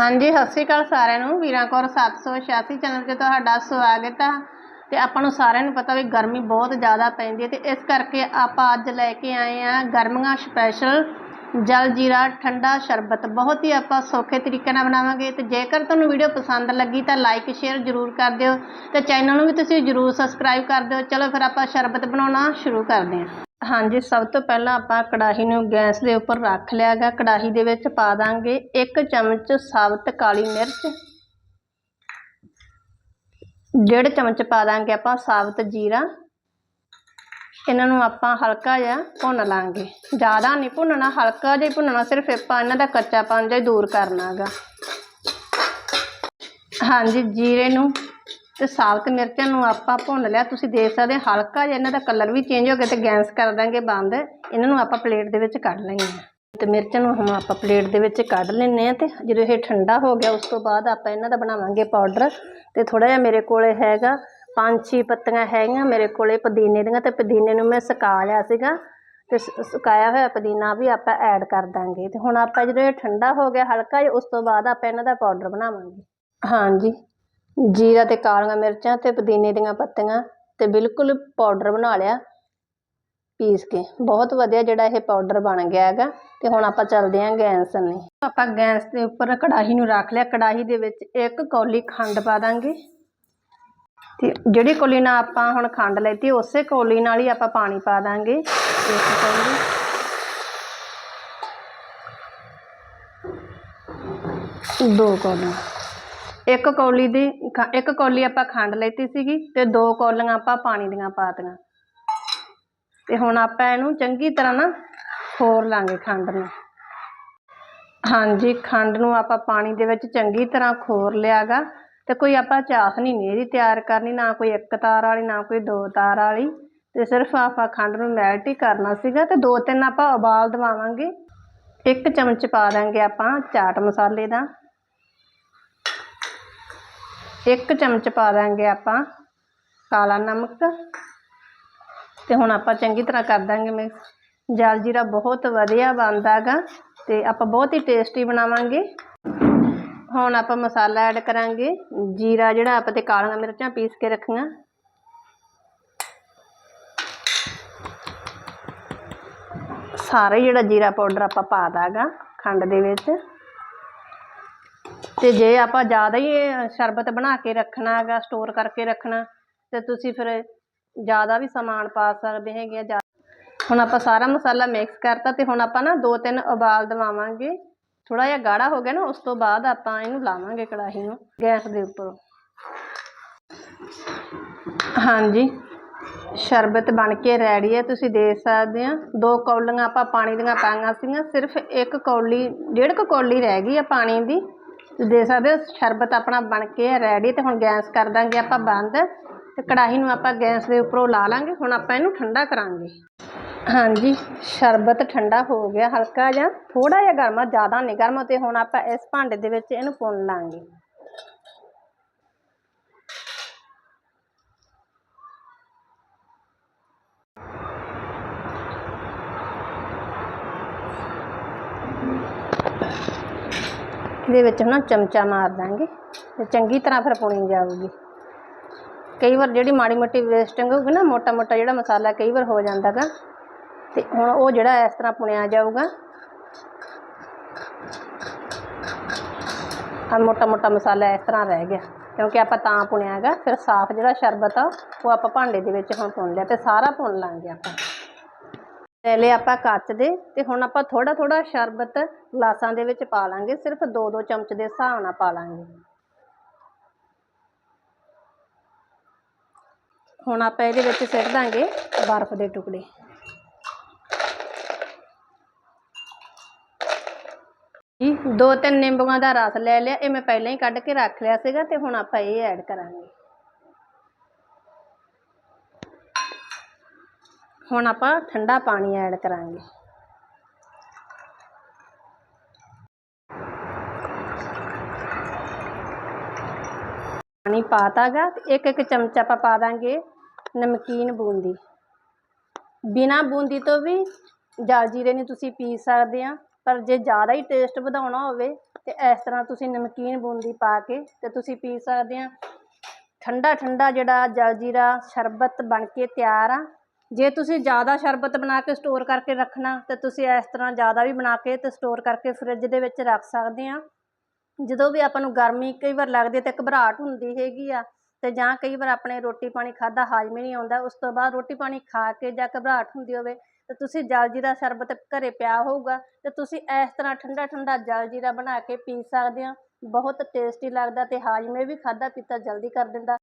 ਹਾਂਜੀ, ਸਤਿ ਸ਼੍ਰੀ ਅਕਾਲ ਸਾਰਿਆਂ ਨੂੰ। ਵੀਰਾਂ ਕੌਰ 786 ਚੈਨਲ ਤੇ ਤੁਹਾਡਾ ਸਵਾਗਤ ਆ। ਤੇ ਆਪਾਂ ਨੂੰ ਸਾਰਿਆਂ ਨੂੰ ਪਤਾ ਵੀ ਗਰਮੀ ਬਹੁਤ ਜ਼ਿਆਦਾ ਪੈਂਦੀ ਹੈ ਤੇ ਇਸ ਕਰਕੇ ਆਪਾਂ ਅੱਜ ਲੈ ਕੇ ਆਏ ਆ ਗਰਮੀਆਂ ਸਪੈਸ਼ਲ ਜਲ ਜੀਰਾ, ਠੰਡਾ ਸ਼ਰਬਤ। ਬਹੁਤ ਹੀ ਆਪਾਂ ਸੌਖੇ ਤਰੀਕੇ ਨਾਲ ਬਣਾਵਾਂਗੇ ਤੇ ਜੇਕਰ ਤੁਹਾਨੂੰ ਵੀਡੀਓ ਪਸੰਦ ਲੱਗੀ ਤਾਂ ਲਾਈਕ ਸ਼ੇਅਰ ਜ਼ਰੂਰ ਕਰ ਦਿਓ ਤੇ ਚੈਨਲ ਨੂੰ ਵੀ ਤੁਸੀਂ ਜ਼ਰੂਰ ਸਬਸਕ੍ਰਾਈਬ ਕਰ ਦਿਓ। ਚਲੋ ਫਿਰ ਆਪਾਂ ਸ਼ਰਬਤ ਬਣਾਉਣਾ ਸ਼ੁਰੂ ਕਰਦੇ ਹਾਂ। ਹਾਂਜੀ, ਸਭ ਤੋਂ ਪਹਿਲਾਂ ਆਪਾਂ ਕੜਾਹੀ ਨੂੰ ਗੈਸ ਦੇ ਉੱਪਰ ਰੱਖ ਲਿਆ ਗਾ। ਕੜਾਹੀ ਦੇ ਵਿੱਚ ਪਾ ਦਾਂਗੇ ਇੱਕ ਚਮਚ ਸਾਬਤ ਕਾਲੀ ਮਿਰਚ। ਡੇਢ ਚਮਚ ਪਾ ਦਾਂਗੇ ਆਪਾਂ ਸਾਬਤ ਜੀਰਾ। ਇਹਨਾਂ ਨੂੰ ਆਪਾਂ ਹਲਕਾ ਜਿਹਾ ਭੁੰਨ ਲਾਂਗੇ। ਜ਼ਿਆਦਾ ਨਹੀਂ ਭੁੰਨਣਾ, ਹਲਕਾ ਜਿਹਾ ਹੀ ਭੁੰਨਣਾ, ਸਿਰਫ ਆਪਾਂ ਇਹਨਾਂ ਦਾ ਕੱਚਾਪਨ ਜਿਹਾ ਹੀ ਦੂਰ ਕਰਨਾ ਗਾ। ਹਾਂਜੀ, ਜੀਰੇ ਨੂੰ ਤੇ ਸਾਬਤ ਮਿਰਚਾਂ ਨੂੰ ਆਪਾਂ ਭੁੰਨ ਲਿਆ। ਤੁਸੀਂ ਦੇਖ ਸਕਦੇ ਹਲਕਾ ਜਿਹਾ ਇਹਨਾਂ ਦਾ ਕਲਰ ਵੀ ਚੇਂਜ ਹੋ ਗਿਆ ਤੇ ਗੈਸ ਕਰ ਦਾਂਗੇ ਬੰਦ। ਇਹਨਾਂ ਨੂੰ ਆਪਾਂ ਪਲੇਟ ਦੇ ਵਿੱਚ ਕੱਢ ਲੈਂਦੇ ਹਾਂ। ਤੇ ਮਿਰਚਾਂ ਨੂੰ ਹੁਣ ਆਪਾਂ ਪਲੇਟ ਦੇ ਵਿੱਚ ਕੱਢ ਲੈਂਦੇ ਆ ਤੇ ਜਦੋਂ ਇਹ ਠੰਡਾ ਹੋ ਗਿਆ, ਉਸ ਤੋਂ ਬਾਅਦ ਆਪਾਂ ਇਹਨਾਂ ਦਾ ਬਣਾਵਾਂਗੇ ਪਾਊਡਰ ਤੇ ਥੋੜਾ ਜਿਹਾ ਮੇਰੇ ਕੋਲੇ ਹੈਗਾ, ਪੰਜ ਛੇ ਪੱਤੀਆਂ ਹੈਗੀਆਂ ਮੇਰੇ ਕੋਲੇ ਪੁਦੀਨੇ ਦੀਆਂ ਤੇ ਪੁਦੀਨੇ ਨੂੰ ਮੈਂ ਸੁਕਾ ਲਿਆ ਸੀਗਾ। ਤੇ ਸੁਕਾਇਆ ਹੋਇਆ ਪੁਦੀਨਾ ਵੀ ਆਪਾਂ ਐਡ ਕਰ ਦਾਂਗੇ। ਤੇ ਹੁਣ ਆਪਾਂ ਜਦੋਂ ਇਹ ਠੰਡਾ ਹੋ ਗਿਆ, ਹਲਕਾ ਜਿਹਾ, ਉਸ ਤੋਂ ਬਾਅਦ ਆਪਾਂ ਇਹਨਾਂ ਦਾ ਪਾਊਡਰ ਬਣਾਵਾਂਗੇ। ਹਾਂਜੀ। ਜੀਰਾ ਤੇ ਕਾਲੀਆਂ ਮਿਰਚਾਂ ਤੇ ਪੁਦੀਨੇ ਦੀਆਂ ਪੱਤੀਆਂ ਤੇ ਬਿਲਕੁਲ ਪਾਊਡਰ ਬਣਾ ਲਿਆ, ਪੀਸ ਕੇ। ਬਹੁਤ ਵਧੀਆ ਜਿਹੜਾ ਇਹ ਪਾਊਡਰ ਬਣ ਗਿਆ ਹੈਗਾ। ਤੇ ਹੁਣ ਆਪਾਂ ਚੱਲਦੇ ਹਾਂ ਗੈਸ ਨੇ ਆਪਾਂ ਗੈਸ ਦੇ ਉੱਪਰ ਕੜਾਹੀ ਨੂੰ ਰੱਖ ਲਿਆ। ਕੜਾਹੀ ਦੇ ਵਿੱਚ ਇੱਕ ਕੌਲੀ ਖੰਡ ਪਾ ਦਾਂਗੇ। ਤੇ ਜਿਹੜੀ ਕੌਲੀ ਨਾਲ ਆਪਾਂ ਹੁਣ ਖੰਡ ਲੈਤੀ, ਉਸੇ ਕੌਲੀ ਨਾਲ ਹੀ ਆਪਾਂ ਪਾਣੀ ਪਾ ਦਾਂਗੇ। ਇੱਕ ਕੌਲੀ। ਦੋ ਕੌਲੀਆਂ ਇੱਕ ਕੌਲੀ ਦੀ ਖ- ਇੱਕ ਕੌਲੀ ਆਪਾਂ ਖੰਡ ਲੈਤੀ ਸੀਗੀ ਤੇ ਦੋ ਕੌਲੀਆਂ ਆਪਾਂ ਪਾਣੀ ਦੀਆਂ ਪਾਤੀਆਂ ਤੇ ਹੁਣ ਆਪਾਂ ਇਹਨੂੰ ਚੰਗੀ ਤਰ੍ਹਾਂ ਨਾ ਖੋਰ ਲਾਂਗੇ ਖੰਡ ਨੂੰ। ਹਾਂਜੀ, ਖੰਡ ਨੂੰ ਆਪਾਂ ਪਾਣੀ ਦੇ ਵਿੱਚ ਚੰਗੀ ਤਰ੍ਹਾਂ ਖੋਰ ਲਿਆਗਾ ਤੇ ਕੋਈ ਆਪਾਂ ਚਾਸ਼ਨੀ ਨਹੀਂ ਇਹਦੀ ਤਿਆਰ ਕਰਨੀ, ਨਾ ਕੋਈ ਇੱਕ ਤਾਰ ਵਾਲੀ, ਨਾ ਕੋਈ ਦੋ ਤਾਰ ਵਾਲੀ। ਤੇ ਸਿਰਫ ਆਪਾਂ ਖੰਡ ਨੂੰ ਮੈਲਟ ਹੀ ਕਰਨਾ ਸੀਗਾ ਤੇ ਦੋ ਤਿੰਨ ਆਪਾਂ ਉਬਾਲ ਦਵਾਵਾਂਗੇ। ਇੱਕ ਚਮਚ ਪਾ ਦਾਂਗੇ ਆਪਾਂ ਚਾਟ ਮਸਾਲੇ ਦਾ। ਇੱਕ ਚਮਚ ਪਾ ਦਾਂਗੇ ਆਪਾਂ ਕਾਲਾ ਨਮਕ। ਤੇ ਹੁਣ ਆਪਾਂ ਚੰਗੀ ਤਰ੍ਹਾਂ ਕਰ ਦਾਂਗੇ ਮਿਕਸ ਜਲ ਜੀਰਾ ਬਹੁਤ ਵਧੀਆ ਬਣਦਾ ਗਾ ਤੇ ਆਪਾਂ ਬਹੁਤ ਹੀ ਟੇਸਟੀ ਬਣਾਵਾਂਗੇ। ਹੁਣ ਆਪਾਂ ਮਸਾਲਾ ਐਡ ਕਰਾਂਗੇ। ਜੀਰਾ ਜਿਹੜਾ ਆਪਾਂ ਤੇ ਕਾਲੀਆਂ ਮਿਰਚਾਂ ਪੀਸ ਕੇ ਰੱਖੀਆਂ। ਸਾਰਾ ਜਿਹੜਾ ਜੀਰਾ ਪਾਊਡਰ ਆਪਾਂ ਪਾ ਦਾਗਾ ਖੰਡ ਦੇ ਵਿੱਚ। ਤੇ ਜੇ ਆਪਾਂ ਜ਼ਿਆਦਾ ਹੀ ਇਹ ਸ਼ਰਬਤ ਬਣਾ ਕੇ ਰੱਖਣਾ ਹੈਗਾ ਸਟੋਰ ਕਰਕੇ ਰੱਖਣਾ, ਤੇ ਤੁਸੀਂ ਫਿਰ ਜ਼ਿਆਦਾ ਵੀ ਸਮਾਨ ਪਾ ਸਕਦੇ ਹੈਗੇ ਆ ਹੁਣ ਆਪਾਂ ਸਾਰਾ ਮਸਾਲਾ ਮਿਕਸ ਕਰਤਾ ਤੇ ਹੁਣ ਆਪਾਂ ਨਾ ਦੋ ਤਿੰਨ ਉਬਾਲ ਦਵਾਵਾਂਗੇ। ਥੋੜਾ ਜਿਹਾ ਗਾੜਾ ਹੋ ਗਿਆ ਨਾ, ਉਸ ਤੋਂ ਬਾਅਦ ਆਪਾਂ ਇਹਨੂੰ ਲਾਵਾਂਗੇ ਕੜਾਹੀ ਨੂੰ, ਗੈਸ ਦੇ ਉੱਪਰ। ਹਾਂਜੀ। ਸ਼ਰਬਤ ਬਣ ਕੇ ਰੈਡੀ ਹੈ, ਤੁਸੀਂ ਦੇਖ ਸਕਦੇ ਆ। ਦੋ ਕੌਲੀਆਂ ਆਪਾਂ ਪਾਣੀ ਦੀਆਂ ਪਾਈਆਂ ਸੀਗੀਆਂ, ਸਿਰਫ ਇੱਕ ਕੌਲੀ, ਡੇਢ ਕੁ ਕੌਲੀ ਰਹਿ ਗਈ ਆ ਪਾਣੀ ਦੀ। ਤੁਸੀਂ ਦੇਖ ਸਕਦੇ ਹੋ, ਸ਼ਰਬਤ ਆਪਣਾ ਬਣ ਕੇ ਰੈਡੀ ਤੇ ਹੁਣ ਗੈਸ ਕਰ ਦਾਂਗੇ ਆਪਾਂ ਬੰਦ ਤੇ ਕੜਾਹੀ ਨੂੰ ਆਪਾਂ ਗੈਸ ਦੇ ਉੱਪਰੋਂ ਲਾ ਲਾਂਗੇ, ਹੁਣ ਆਪਾਂ ਇਹਨੂੰ ਠੰਡਾ ਕਰਾਂਗੇ। ਹਾਂਜੀ, ਸ਼ਰਬਤ ਠੰਡਾ ਹੋ ਗਿਆ ਹਲਕਾ ਜਿਹਾ ਥੋੜਾ ਜਿਹਾ ਗਰਮ ਆ, ਜ਼ਿਆਦਾ ਨਹੀਂ ਗਰਮ ਤੇ ਹੁਣ ਆਪਾਂ ਇਸ ਭਾਂਡੇ ਦੇ ਵਿੱਚ ਇਹਨੂੰ ਪੁੰਨ ਲਾਂਗੇ। ਇਹਦੇ ਵਿੱਚ ਨਾ ਚਮਚਾ ਮਾਰ ਦਾਂਗੇ ਤੇ ਚੰਗੀ ਤਰ੍ਹਾਂ ਫਿਰ ਪੁਣੀ ਜਾਊਗੀ। ਕਈ ਵਾਰ ਜਿਹੜੀ ਮਾੜੀ ਮੋਟੀ ਵੇਸਟਿੰਗ ਹੋਊਗੀ ਨਾ, ਮੋਟਾ ਮੋਟਾ ਜਿਹੜਾ ਮਸਾਲਾ ਕਈ ਵਾਰ ਹੋ ਜਾਂਦਾ ਗਾ ਤੇ ਹੁਣ ਉਹ ਜਿਹੜਾ ਇਸ ਤਰ੍ਹਾਂ ਪੁਣਿਆ ਜਾਊਗਾ ਆ ਮੋਟਾ ਮੋਟਾ ਮਸਾਲਾ ਇਸ ਤਰ੍ਹਾਂ ਰਹਿ ਗਿਆ। ਕਿਉਂਕਿ ਆਪਾਂ ਤਾਂ ਪੁਣਿਆ ਹੈਗਾ ਫਿਰ ਸਾਫ਼ ਜਿਹੜਾ ਸ਼ਰਬਤ ਆ, ਉਹ ਆਪਾਂ ਭਾਂਡੇ ਦੇ ਵਿੱਚ ਹੁਣ ਪੁਣ ਲਿਆ ਤੇ ਸਾਰਾ ਪੁਣ ਲਾਂਗੇ ਆਪਾਂ। ਲੈ ਲਏ ਆਪਾਂ ਕੱਚ ਦੇ ਤੇ ਹੁਣ ਆਪਾਂ ਥੋੜਾ ਥੋੜਾ ਸ਼ਰਬਤ ਗਲਾਸਾਂ ਦੇ ਵਿੱਚ ਪਾ ਲਾਂਗੇ। ਸਿਰਫ 2-2 ਚਮਚ ਦੇ ਹਿਸਾਬ ਨਾਲ ਪਾ ਲਾਂਗੇ। ਹੁਣ ਆਪਾਂ ਇਹਦੇ ਵਿੱਚ ਸਿੱਟ ਦਾਂਗੇ ਬਰਫ਼ ਦੇ ਟੁਕੜੇ। ਦੋ, ਤਿੰਨ ਨਿੰਬੂਆਂ ਦਾ ਰਸ ਲੈ ਲਿਆ। ਇਹ ਮੈਂ ਪਹਿਲਾਂ ਹੀ ਕੱਢ ਕੇ ਰੱਖ ਲਿਆ ਸੀਗਾ ਤੇ ਹੁਣ ਆਪਾਂ ਇਹ ਐਡ ਕਰਾਂਗੇ। ਹੁਣ ਆਪਾਂ ਠੰਡਾ ਪਾਣੀ ਐਡ ਕਰਾਂਗੇ। ਪਾਣੀ ਪਾਤਾਗਾ ਤੇ ਇੱਕ ਇੱਕ ਚਮਚਾ ਆਪਾਂ ਪਾ ਦਾਂਗੇ ਨਮਕੀਨ ਬੂੰਦੀ। ਬਿਨਾ ਬੂੰਦੀ ਤੋਂ ਵੀ ਜਲ ਜੀਰੇ ਨੂੰ ਤੁਸੀਂ ਪੀ ਸਕਦੇ ਆ, ਪਰ ਜੇ ਜ਼ਿਆਦਾ ਹੀ ਟੇਸਟ ਵਧਾਉਣਾ ਹੋਵੇ ਤੇ ਇਸ ਤਰ੍ਹਾਂ ਤੁਸੀਂ ਨਮਕੀਨ ਬੂੰਦੀ ਪਾ ਕੇ ਤੇ ਤੁਸੀਂ ਪੀ ਸਕਦੇ ਆ। ਠੰਡਾ ਠੰਡਾ ਜਿਹੜਾ ਜਲਜੀਰਾ ਸ਼ਰਬਤ ਬਣ ਕੇ ਤਿਆਰ ਆ ਜੇ ਤੁਸੀਂ ਜ਼ਿਆਦਾ ਸ਼ਰਬਤ ਬਣਾ ਕੇ ਸਟੋਰ ਕਰਕੇ ਰੱਖਣਾ, ਤਾਂ ਤੁਸੀਂ ਇਸ ਤਰ੍ਹਾਂ ਜ਼ਿਆਦਾ ਵੀ ਬਣਾ ਕੇ ਤੇ ਸਟੋਰ ਕਰਕੇ ਫ੍ਰਿਜ ਦੇ ਵਿੱਚ ਰੱਖ ਸਕਦੇ ਆ। ਜਦੋਂ ਵੀ ਆਪਾਂ ਨੂੰ ਗਰਮੀ ਕਈ ਵਾਰ ਲੱਗਦੀ ਹੈ ਤੇ ਘਬਰਾਹਟ ਹੁੰਦੀ ਹੈਗੀ ਆ, ਤੇ ਜਾਂ ਕਈ ਵਾਰ ਆਪਣੇ ਰੋਟੀ ਪਾਣੀ ਖਾਦਾ ਹਾਜ਼ਮ ਹੀ ਨਹੀਂ ਆਉਂਦਾ, ਉਸ ਤੋਂ ਬਾਅਦ ਰੋਟੀ ਪਾਣੀ ਖਾ ਕੇ ਜਾਂ ਘਬਰਾਹਟ ਹੁੰਦੀ ਹੋਵੇ, ਤੇ ਤੁਸੀਂ ਜਲਜੀਰਾ ਸ਼ਰਬਤ ਘਰੇ ਪਿਆ ਹੋਊਗਾ, ਤੇ ਤੁਸੀਂ ਇਸ ਤਰ੍ਹਾਂ ਠੰਡਾ ਠੰਡਾ ਜਲਜੀਰਾ ਬਣਾ ਕੇ ਪੀ ਸਕਦੇ ਹੋ ਬਹੁਤ ਟੇਸਟੀ ਲੱਗਦਾ ਤੇ ਹਾਜ਼ਮੇ ਵੀ ਖਾਦਾ ਪੀਤਾ ਜਲਦੀ ਕਰ ਦਿੰਦਾ।